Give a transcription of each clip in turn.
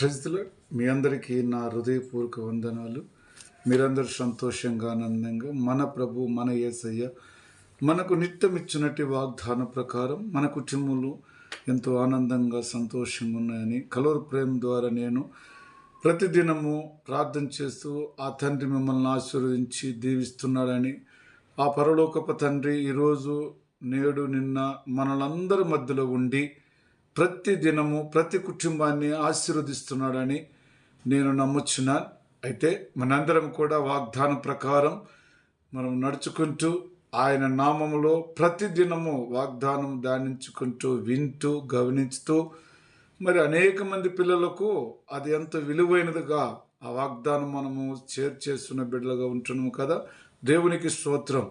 ప్రజలు. మీ అందరికీ నా హృదయపూర్వక వందనాలు. మీరందరూ సంతోషంగా ఆనందంగా మన ప్రభు మన యేసయ్య మనకు నిత్యం ఇచ్చినట్టు వాగ్దాన ప్రకారం మన కుటుంబంలో ఎంతో ఆనందంగా సంతోషంగా ఉన్నాయని కలవరు ప్రేమ ద్వారా నేను ప్రతిదినము ప్రార్థన చేస్తూ ఆ తండ్రి మిమ్మల్ని ఆశీర్వదించి దీవిస్తున్నాడని ఆ పరలోకప తండ్రి ఈరోజు నేడు నిన్న మనలందరి మధ్యలో ఉండి ప్రతి దినము ప్రతి కుటుంబాన్ని ఆశీర్వదిస్తున్నాడని నేను నమ్ముచున్నాను అయితే మనందరం కూడా వాగ్దానం ప్రకారం మనం నడుచుకుంటూ ఆయన నామములో ప్రతి దినము వాగ్దానం ధ్యానించుకుంటూ వింటూ గమనించుతూ మరి అనేక మంది పిల్లలకు అది ఎంత విలువైనదిగా ఆ వాగ్దానం మనము చేర్చేస్తున్న బిడ్డలుగా ఉంటున్నాము కదా. దేవునికి స్తోత్రం.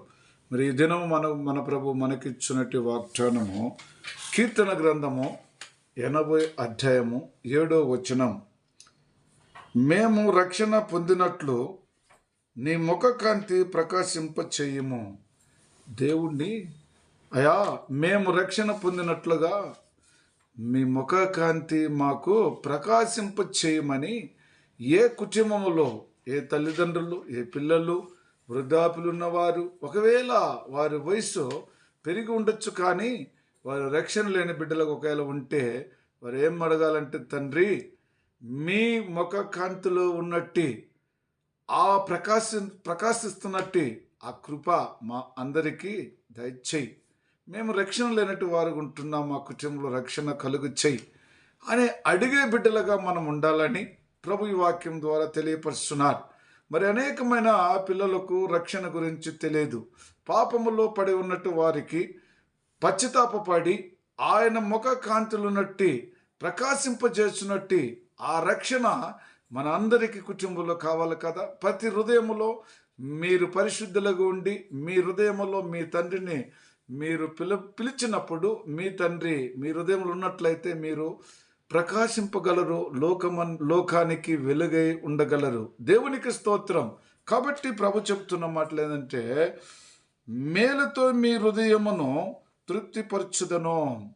మరి ఈ దినం మన మన ప్రభు మనకిచ్చినట్టు వాగ్దానము కీర్తన గ్రంథము ఎనభై అధ్యాయము ఏడో వచనం. మేము రక్షణ పొందినట్లు నీ ముఖ కాంతి ప్రకాశింప చేయము దేవుణ్ణి అయా మేము రక్షణ పొందినట్లుగా మీ ముఖ కాంతి మాకు ప్రకాశింప చేయమని ఏ కుటుంబంలో ఏ తల్లిదండ్రులు ఏ పిల్లలు వృద్ధాపులు ఉన్నవారు ఒకవేళ వారి వయసు పెరిగి ఉండొచ్చు కానీ వారు రక్షణ లేని బిడ్డలకు ఒకవేళ ఉంటే వారు ఏం అడగాలంటే తండ్రి మీ ముఖ కాంతిలో ఉన్నట్టి ఆ ప్రకాశి ప్రకాశిస్తున్నట్టు ఆ కృప మా అందరికీ దయచేయి. మేము రక్షణ లేనట్టు వారు ఉంటున్నాం మా కుటుంబంలో రక్షణ కలుగు చేయి అని అడిగే బిడ్డలుగా మనం ఉండాలని ప్రభు ఈ వాక్యం ద్వారా తెలియపరుస్తున్నారు. మరి అనేకమైన పిల్లలకు రక్షణ గురించి తెలియదు. పాపములో పడి ఉన్నట్టు వారికి పశ్చాత్తాపడి ఆయన ముఖ కాంతులున్నట్టి ప్రకాశింపజేస్తున్నట్టి ఆ రక్షణ మన అందరికీ కుటుంబంలో కావాలి కదా. ప్రతి హృదయములో మీరు పరిశుద్ధులుగా ఉండి మీ హృదయములో మీ తండ్రిని మీరు పిలు పిలిచినప్పుడు మీ తండ్రి మీ హృదయంలో ఉన్నట్లయితే మీరు ప్రకాశింపగలరు లోకమన్ లోకానికి వెలుగై ఉండగలరు. దేవునికి స్తోత్రం. కాబట్టి ప్రభు చెప్తున్న మాటలు ఏంటంటే మేలుతో మీ హృదయమును తృప్తిపరచుదను.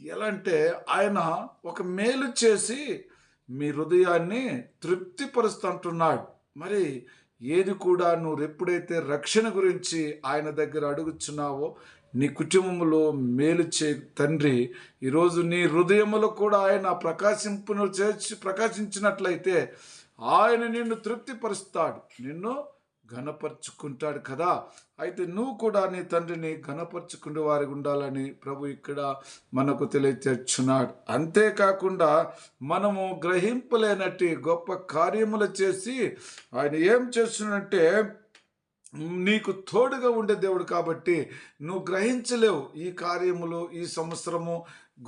ఎలా అంటే ఆయన ఒక మేలు చేసి మీ హృదయాన్ని తృప్తిపరుస్తుంటున్నాడు. మరి ఏది కూడా నువ్వు ఎప్పుడైతే రక్షణ గురించి ఆయన దగ్గర అడుగుచున్నావో నీ కుటుంబంలో మేలు చే తండ్రి ఈరోజు నీ హృదయములో కూడా ఆయన ప్రకాశింపును చేర్చి ప్రకాశించినట్లయితే ఆయన నిన్ను తృప్తిపరుస్తాడు. నిన్ను ఘనపరుచుకుంటాడు కదా. అయితే నువ్వు కూడా నీ తండ్రిని ఘనపరుచుకునే వారి ఉండాలని ప్రభు ఇక్కడ మనకు తెలియచేర్చున్నాడు అంతేకాకుండా మనము గ్రహింపలేనట్టి గొప్ప కార్యములు చేసి ఆయన ఏం చేస్తున్నంటే నీకు తోడుగా ఉండే దేవుడు కాబట్టి నువ్వు గ్రహించలేవు ఈ కార్యములు ఈ సంవత్సరము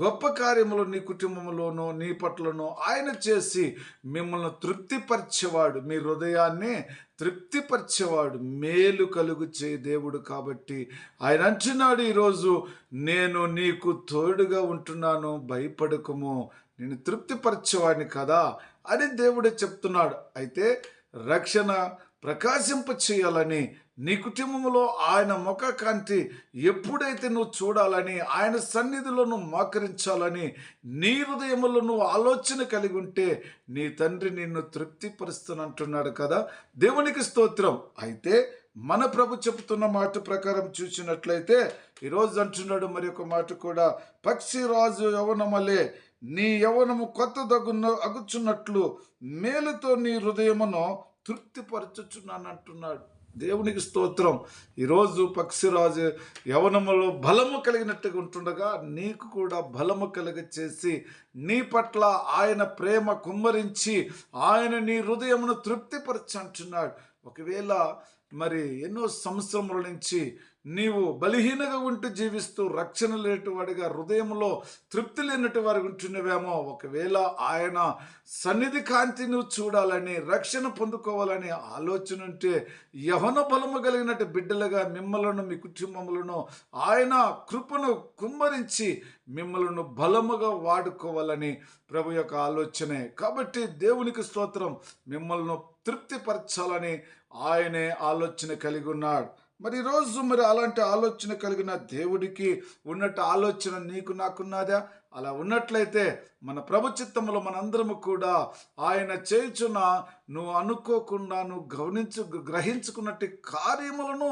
గొప్ప కార్యములు నీ కుటుంబంలోనో నీ పట్లనో ఆయన చేసి మిమ్మల్ని తృప్తిపరిచేవాడు. మీ హృదయాన్ని తృప్తిపరిచేవాడు. మేలు కలుగు చే దేవుడు కాబట్టి ఆయన అంటున్నాడు ఈరోజు నేను నీకు తోడుగా ఉంటున్నాను భయపడకము. నేను తృప్తిపరిచేవాడిని కదా అని దేవుడే చెప్తున్నాడు. అయితే రక్షణ ప్రకాశింప చేయాలని నీ కుటుంబంలో ఆయన ముఖ కాంతి ఎప్పుడైతే నువ్వు చూడాలని ఆయన సన్నిధిలో నువ్వు మోకరించాలని నీ హృదయంలో నువ్వు ఆలోచన కలిగి ఉంటే నీ తండ్రి నిన్ను తృప్తిపరుస్తున్నంటున్నాడు కదా. దేవునికి స్తోత్రం. అయితే మన ప్రభు చెబుతున్న మాట ప్రకారం చూసినట్లయితే ఈరోజు అంటున్నాడు మరి ఒక మాట కూడా. పక్షిరాజు యవనమలే నీ యవనము కొత్త దగ్గున అగుచున్నట్లు మేలుతో నీ హృదయమును తృప్తిపరచుచున్నాను అంటున్నాడు. దేవునికి స్తోత్రం. ఈరోజు పక్షిరాజు యవనములో బలము కలిగినట్టుగా ఉంటుండగా నీకు కూడా బలము కలిగ చేసి నీ పట్ల ఆయన ప్రేమ కుమ్మరించి ఆయన నీ హృదయమును తృప్తిపరచంటున్నాడు. ఒకవేళ మరి ఎన్నో సంవత్సరముల నుంచి నీవు బలహీనగా ఉంటూ జీవిస్తూ రక్షణ లేటి వాడిగా హృదయంలో తృప్తి లేనటు వారు ఉంటున్నవేమో. ఒకవేళ ఆయన సన్నిధి కాంతి నువ్వు చూడాలని రక్షణ పొందుకోవాలని ఆలోచన ఉంటే యవన బలము కలిగినట్టు బిడ్డలుగా మిమ్మలను మీ కుటుంబములను ఆయన కృపను కుమ్మరించి మిమ్మలను బలముగా వాడుకోవాలని ప్రభు యొక్క ఆలోచనే. కాబట్టి దేవునికి స్తోత్రం మిమ్మల్ని తృప్తిపరచాలని ఆయనే ఆలోచన కలిగి ఉన్నాడు. మరి ఈరోజు మరి అలాంటి ఆలోచన కలిగిన దేవుడికి ఉన్నట్టు ఆలోచన నీకు నాకున్నదా? అలా ఉన్నట్లయితే మన ప్రభుచిత్తంలో మనందరము కూడా ఆయన చేయుచున్న నువ్వు అనుకోకుండా నువ్వు గమనించు గ్రహించుకున్నట్టు కార్యములను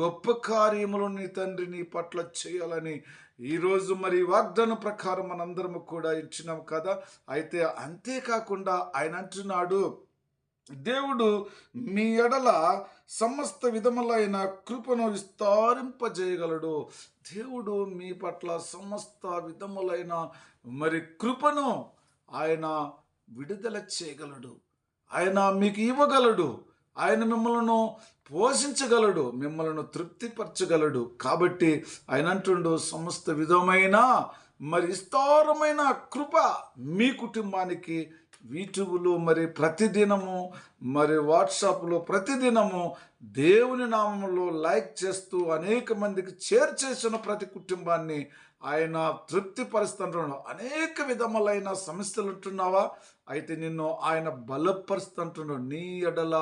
గొప్ప కార్యములను నీ తండ్రి నీ పట్ల చేయాలని ఈరోజు మరి వాగ్దానం ప్రకారం మనందరము కూడా ఇచ్చినాం కదా. అయితే అంతేకాకుండా ఆయన అంటున్నాడు దేవుడు మీ ఎడల సమస్త విధములైన కృపను విస్తారింపజేయగలడు. దేవుడు మీ పట్ల సమస్త విధములైన మరి కృపను ఆయన విడుదల చేయగలడు. ఆయన మీకు ఇవ్వగలడు. ఆయన మిమ్మల్ని పోషించగలడు. మిమ్మల్ని తృప్తిపరచగలడు. కాబట్టి ఆయన అంటుండు సమస్త విధమైన మరి విస్తారమైన కృప మీ కుటుంబానికి యూట్యూబ్లో మరి ప్రతిదినము మరి వాట్సాప్లో ప్రతిదినము దేవుని నామంలో లైక్ చేస్తూ అనేక మందికి చేర్చేసిన ప్రతి కుటుంబాన్ని ఆయన తృప్తిపరుస్తుంటున్నాడు అనేక విధములైన సమస్యలు ఉంటున్నావా? అయితే నిన్ను ఆయన బలపరుస్తుంటున్నాడు నీ ఎడల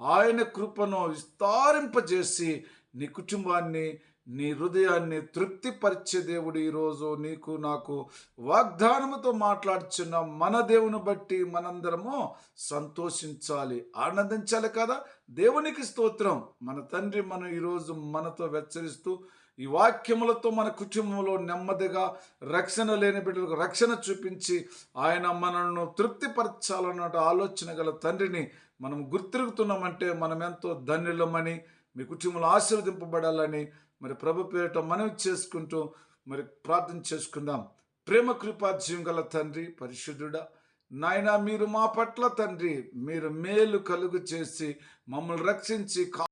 ఆయన కృపను విస్తారింపజేసి నీ కుటుంబాన్ని నీ హృదయాన్ని తృప్తిపరిచే దేవుడు ఈరోజు నీకు నాకు వాగ్దానముతో మాట్లాడుచున్న మన దేవుని బట్టి మనందరము సంతోషించాలి ఆనందించాలి కదా. దేవునికి స్తోత్రం. మన తండ్రి మనం ఈరోజు మనతో వెచ్చరిస్తూ ఈ వాక్యములతో మన కుటుంబంలో నెమ్మదిగా రక్షణ లేని బిడ్డలకు రక్షణ చూపించి ఆయన మనల్ని తృప్తిపరచాలన్న ఆలోచన గల తండ్రిని మనం గుర్తిరుగుతున్నామంటే మనం ఎంతో ధన్యులమని మీ కుటుంబంలో ఆశీర్వదింపబడాలని మరి ప్రభు పేరిట మనవి చేసుకుంటూ మరి ప్రార్థన చేసుకుందాం. ప్రేమ కృపా జీవం గల తండ్రి పరిశుద్ధుడా నాయన మీరు మా పట్ల తండ్రి మీరు మేలు కలుగు చేసి మమ్మల్ని రక్షించి